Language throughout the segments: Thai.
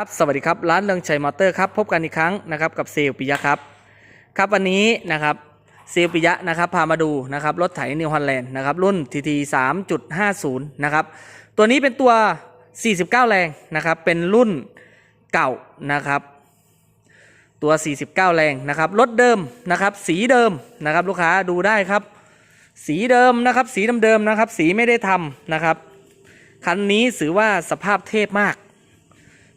ครับสวัสดีครับร้านเรืองชัยมอเตอร์ครับพบกันอีกครั้งนะครับกับเซลปิยะครับครับวันนี้นะครับเซลปิยะนะครับพามาดูนะครับรถไถนิวฮอลแลนด์นะครับรุ่น TT 3.50นะครับตัวนี้เป็นตัว 49 แรงนะครับเป็นรุ่นเก่านะครับตัว 49 แรงนะครับรถเดิมนะครับสีเดิมนะครับลูกค้าดูได้ครับ สีเดิมนะครับสีเดิมๆนะครับสีไม่ได้ทำนะครับคันนี้ถือว่าสภาพเทพมาก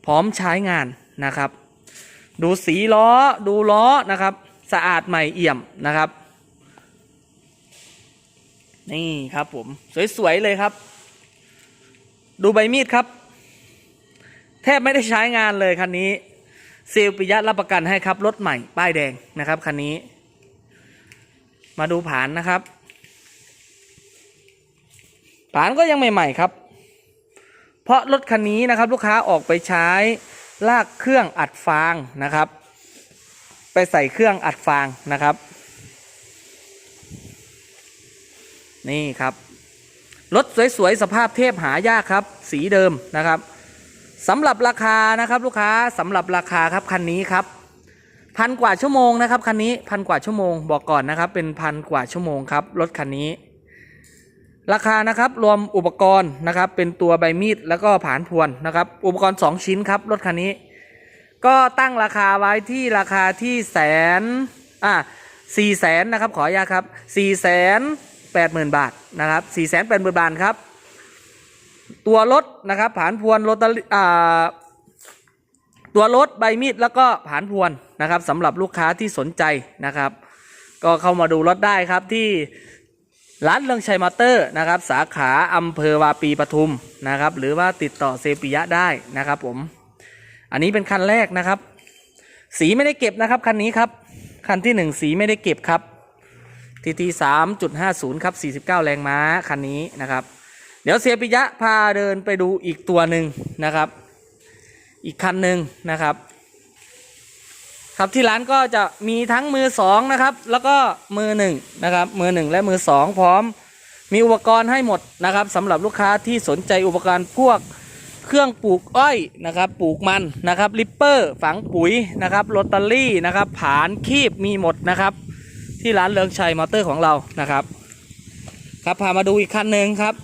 พร้อมใช้งานนะครับ ดูสีล้อดูล้อนะครับ สะอาดใหม่เอี่ยมนะครับ นี่ครับผมสวยๆเลยครับ ดูใบมีดครับ แทบไม่ได้ใช้งานเลยคันนี้เซลลปิยะรับประกันให้ครับรถใหม่ป้ายแดงนะครับคันนี้ มาดูผานนะครับ ผานก็ยังใหม่ ๆ ครับ เพราะรถคันนี้นะครับลูกค้าออกไปใช้ลากเครื่องอัดฟางนะครับ ไปใส่เครื่องอัดฟางนะครับ นี่ครับรถสวยๆสภาพเทพหายากครับ สีเดิมนะครับสำหรับราคานะครับลูกค้าสำหรับราคาครับคันนี้ครับพันกว่าชั่วโมงนะครับคันนี้พันกว่าชั่วโมงบอกก่อนนะครับ เป็นพันกว่าชั่วโมงครับรถคันนี้ ราคานะครับรวมอุปกรณ์นะครับเป็นตัวใบมีดแล้วก็ผานพวนนะครับอุปกรณ์ 2 ชิ้นครับรถคันนี้ ก็ตั้งราคาไว้ที่ราคาที่แสนอ่าสี่แสนนะครับขออนุญาตครับสี่แสนแปดหมื่นบาทนะครับสี่แสนแปดหมื่นบาทครับ ตัวรถนะครับผานพวนรถอ่าตัวรถใบมีดแล้วก็ผานพวนนะครับสำหรับลูกค้าที่สนใจนะครับ ก็เข้ามาดูรถได้ครับที่ ร้านเรืองชัยมอเตอร์นะครับสาขาอำเภอวาปีปทุมนะครับ หรือว่าติดต่อเซปิยะได้นะครับผม อันนี้เป็นคันแรกนะครับ สีไม่ได้เก็บนะครับคันนี้ครับคันที่หนึ่งสีไม่ได้เก็บครับทีทีสามจุดห้าศูนย์ครับสี่สิบเก้าแรงม้าคันนี้นะครับ เดี๋ยวเซปิยะพาเดินไปดูอีกตัวหนึ่งนะครับ อีกคันหนึ่งนะครับ ครับที่ร้านก็จะมีทั้งมือสองนะครับ แล้วก็มือหนึ่งนะครับ มือหนึ่งและมือสองพร้อม มีอุปกรณ์ให้หมดนะครับสำหรับลูกค้าที่สนใจอุปกรณ์พวกเครื่องปลูกอ้อยนะครับปลูกมันนะครับริปเปอร์ฝังปุ๋ยนะครับโรตารี่นะครับผานคีบมีหมดนะครับ ที่ร้านเลิงชัยมอเตอร์ของเรานะครับ ครับพามาดูอีกคันหนึ่งครับ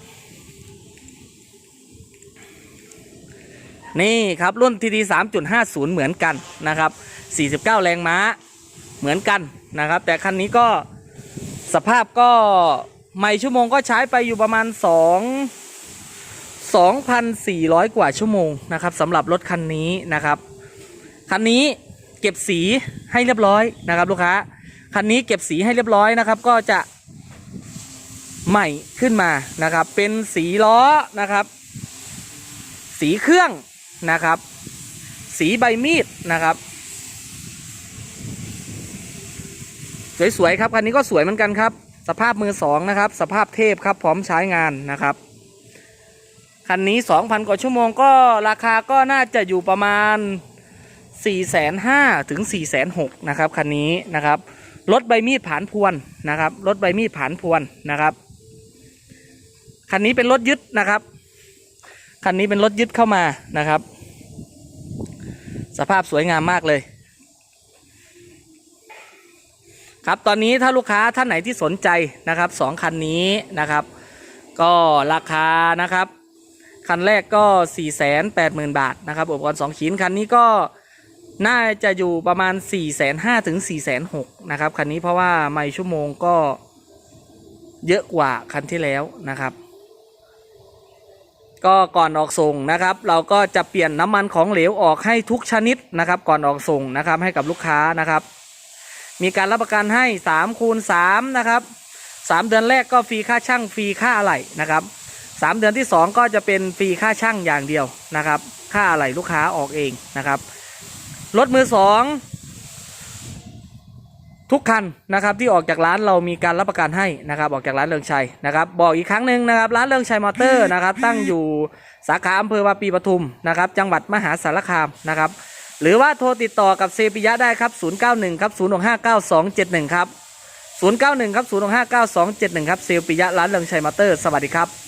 นี่ครับรุ่น TT 3.50เหมือนกันนะครับ 49 แรงม้าเหมือนกันนะครับ แต่คันนี้ก็สภาพก็ไม่ชั่วโมงก็ใช้ไปอยู่ประมาณ 2 2,400 กว่าชั่วโมงนะครับสำหรับรถคันนี้นะครับ คันนี้เก็บสีให้เรียบร้อยนะครับลูกค้า คันนี้เก็บสีให้เรียบร้อยนะครับ ก็จะใหม่ขึ้นมานะครับ เป็นสีล้อนะครับ สีเครื่องนะครับ สีใบมีดนะครับ สวยๆครับคันนี้ก็สวยเหมือนกันครับ สภาพมือสองนะครับ สภาพเทพครับพร้อมใช้งานนะครับคันนี้ 2,000 กว่าชั่วโมงก็ราคาก็น่าจะอยู่ประมาณ 4 5 0 0 0ถึง 4 6 0 0นะครับคันนี้นะครับรถใบมีดผานพวนนะครับรถใบมีดผานพวนนะครับคันนี้เป็นรถยึดนะครับคันนี้เป็นรถยึดเข้ามานะครับ สภาพสวยงามมากเลย ครับตอนนี้ถ้าลูกค้าท่านไหนที่สนใจนะครับสองคันนี้นะครับ ก็ราคานะครับ คันแรกก็ 4 8 0 0 0 0 บาทนะครับอุปกรณ์2ชิ้นคันนี้ก็น่าจะอยู่ประมาณ 4 5 0 0 0ถึง4 6 0 0 0นะครับคันนี้เพราะว่าไม่ชั่วโมงก็เยอะกว่าคันที่แล้วนะครับ ก็ก่อนออกส่งนะครับ เราก็จะเปลี่ยนน้ำมันของเหลวออกให้ทุกชนิดนะครับ ก่อนออกส่งนะครับให้กับลูกค้านะครับ มีการรับประกันให้3คูณ3นะครับ3เดือนแรกก็ฟรีค่าช่างฟรีค่าอะไหล่นะครับ3เดือนที่ 2 ก็จะเป็นฟรีค่าช่างอย่างเดียวนะครับ ค่าอะไหล่ลูกค้าออกเองนะครับรถมือสองทุกคันนะครับที่ออกจากร้านเรามีการรับประกันให้นะครับ ออกจากร้านเรืองชัยนะครับ บอกอีกครั้งหนึ่งนะครับ ร้านเรืองชัยมอเตอร์นะครับ ตั้งอยู่สาขาอำเภอวาปีปทุมนะครับ จังหวัดมหาสารคามนะครับ หรือว่าโทรติดต่อกับเซปิยะได้ครับ 091 ครับ 0659271ครับ 091 ครับ 0659271ครับ เซลปิยะร้านเรืองชัยมอเตอร์ สวัสดีครับ